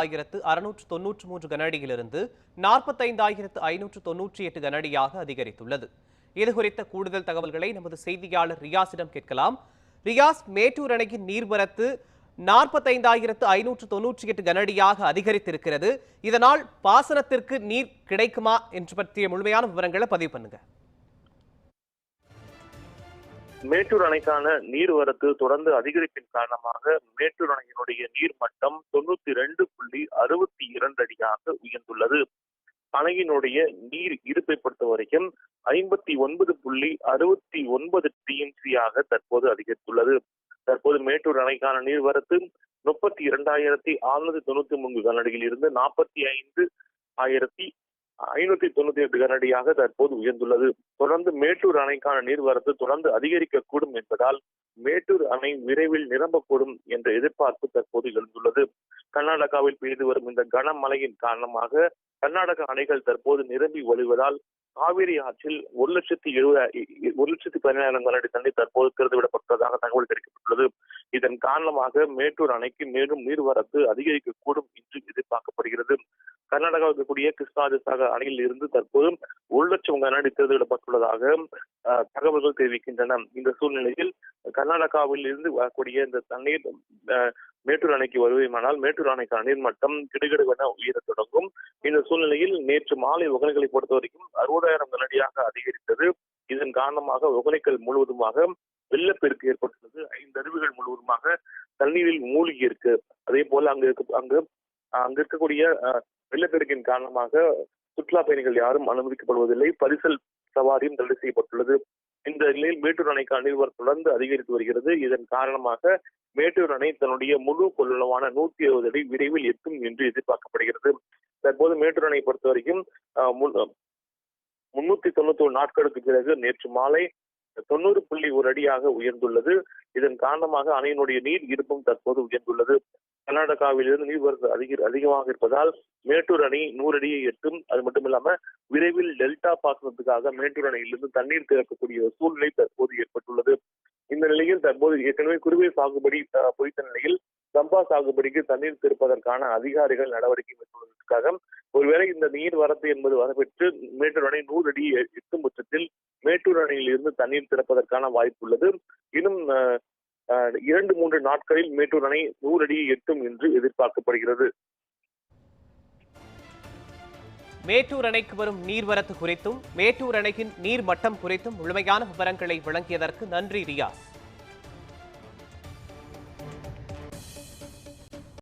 ஆயிரத்து அறுநூற்று தொன்னூற்று மூன்று கனஅடியிலிருந்து நாற்பத்தைந்தாயிரத்து ஐநூற்று தொன்னூற்றி எட்டு கனஅடியாக அதிகரித்துள்ளது. இது குறித்த கூடுதல் தகவல்களை நமது செய்தியாளர் ரியாஸிடம் கேட்கலாம். ரியாஸ் மேட்டூர் அணையின் நீர்வரத்து நாற்பத்தைந்தாயிரத்து ஐநூற்று தொன்னூற்றி எட்டு கனஅடியாக அதிகரித்திருக்கிறது. இதனால் பாசனத்திற்கு நீர் கிடைக்குமா என்று பற்றிய முழுமையான விவரங்களை பதிவு பண்ணுங்க. மேட்டூர் அணைக்கான நீர்வரத்து தொடர்ந்து அதிகரிப்பின் காரணமாக மேட்டூர் அணையினுடைய நீர் மட்டம் தொண்ணூத்தி ரெண்டு புள்ளி அறுபத்தி இரண்டு அடியாக உயர்ந்துள்ளது. அணையினுடைய நீர் இருப்பை பொறுத்த வரைக்கும் ஐம்பத்தி ஒன்பது புள்ளி அறுபத்தி ஒன்பது டிஎம்சியாக தற்போது அதிகரித்துள்ளது. தற்போது மேட்டூர் அணைக்கான நீர்வரத்து முப்பத்தி இரண்டாயிரத்தி அறுநூத்தி தொண்ணூத்தி மூன்று கனஅடியில் இருந்து நாற்பத்தி ஐந்து ஆயிரத்தி ஐநூத்தி தொண்ணூத்தி எட்டு கனடியாக தற்போது உயர்ந்துள்ளது. தொடர்ந்து மேட்டூர் அணைக்கான நீர்வரத்து தொடர்ந்து அதிகரிக்கக்கூடும் என்பதால் மேட்டூர் அணை விரைவில் நிரம்பக்கூடும் என்ற எதிர்பார்ப்பு தற்போது எழுந்துள்ளது. கர்நாடகாவில் பெய்து வரும் இந்த கனமழையின் காரணமாக கர்நாடக அணைகள் தற்போது நிரம்பி வழிவதால் காவிரி ஆற்றில் ஒரு லட்சத்தி எழுபது ஒரு லட்சத்தி பதினாயிரம் கனடி தண்ணீர் தற்போது திறந்து விடப்பட்டதாக தகவல் தெரிவிக்கப்பட்டுள்ளது. இதன் காரணமாக மேட்டூர் அணைக்கு மேலும் நீர்வரத்து அதிகரிக்கக்கூடும் என்று எதிர்பார்க்கப்படுகிறது. கர்நாடகாவில் இருக்கக்கூடிய கிருஷ்ணாதிசாகர் அணையில் இருந்து தற்போது ஒரு லட்சம் கனஅடி திறந்துவிடப்பட்டுள்ளதாக அஹ், தகவல்கள் தெரிவிக்கின்றன. இந்த சூழ்நிலையில் கர்நாடகாவில் இருந்து வரக்கூடிய இந்த தண்ணீர் அஹ், மேட்டூர் அணைக்கு வருவேமானால் மேட்டூர் அணைக்கான நீர்மட்டம் கிடுகிடுவென உயரத் தொடங்கும். இந்த சூழ்நிலையில் நேற்று மாலை ஒகனைகளை பொறுத்த வரைக்கும் அறுபதாயிரம் கனடியாக அதிகரித்தது. இதன் காரணமாக ஒகனைக்கல் முழுவதுமாக வெள்ளப்பெருக்கு ஏற்பட்டுள்ளது. ஐந்து அருவிகள் முழுவதுமாக தண்ணீரில் மூழ்கி இருக்கு அதே போல அங்கு அங்கு அங்க இருக்கக்கூடிய வெள்ளப்பெருக்கின் காரணமாக சுற்றுலா பயணிகள் யாரும் அனுமதிக்கப்படுவதில்லை. பரிசல் சவாரியும் தடை செய்யப்பட்டுள்ளது. இந்த நிலையில் மேட்டூர் அணைக்கான நீர்வரத்து தொடர்ந்து அதிகரித்து வருகிறது. இதன் காரணமாக மேட்டூர் அணை தன்னுடைய முழு கொள்ளளவான நூத்தி இருபது அடி விரைவில் எட்டும் என்று எதிர்பார்க்கப்படுகிறது. தற்போது மேட்டூர் அணை பொறுத்த வரைக்கும் முன்னூத்தி தொண்ணூத்தி ஒரு நாட்களுக்கு பிறகு நேற்று மாலை தொண்ணூறு புள்ளி ஒரு அடியாக உயர்ந்துள்ளது. இதன் காரணமாக அணையினுடைய நீர் இருப்பும் தற்போது உயர்ந்துள்ளது. கர்நாடகாவிலிருந்து நீர்வரத்து அதிக அதிகமாக இருப்பதால் மேட்டூர் அணை நூறு அடியை எட்டும். அது மட்டும் இல்லாம விரைவில் டெல்டா பாசனத்துக்காக மேட்டூர் அணையிலிருந்து தண்ணீர் திறக்கக்கூடிய ஒரு சூழ்நிலை தற்போது ஏற்பட்டுள்ளது. இந்த நிலையில் தற்போது ஏற்கனவே குறுவை சாகுபடி பொய்த்த நிலையில் சம்பா சாகுபடிக்கு தண்ணீர் திறப்பதற்கான அதிகாரிகள் நடவடிக்கை மேற்கொள்வதற்காக ஒருவேளை இந்த நீர் வரத்து என்பது வரப்பெற்று மேட்டூர் அணை நூறு அடி எட்டும் பட்சத்தில் மேட்டூர் அணையில் இருந்து தண்ணீர் திறப்பதற்கான வாய்ப்பு உள்ளது. இன்னும் இரண்டு மூன்று நாட்களில் மேட்டூர் அணை நூறு அடியை எட்டும் என்று எதிர்பார்க்கப்படுகிறது. மேட்டூர் அணைக்கு வரும் நீர்வரத்து குறித்தும் மேட்டூர் அணையின் நீர் மட்டம் குறித்தும் முழுமையான விவரங்களை வழங்கியதற்கு நன்றி ரியாஸ்.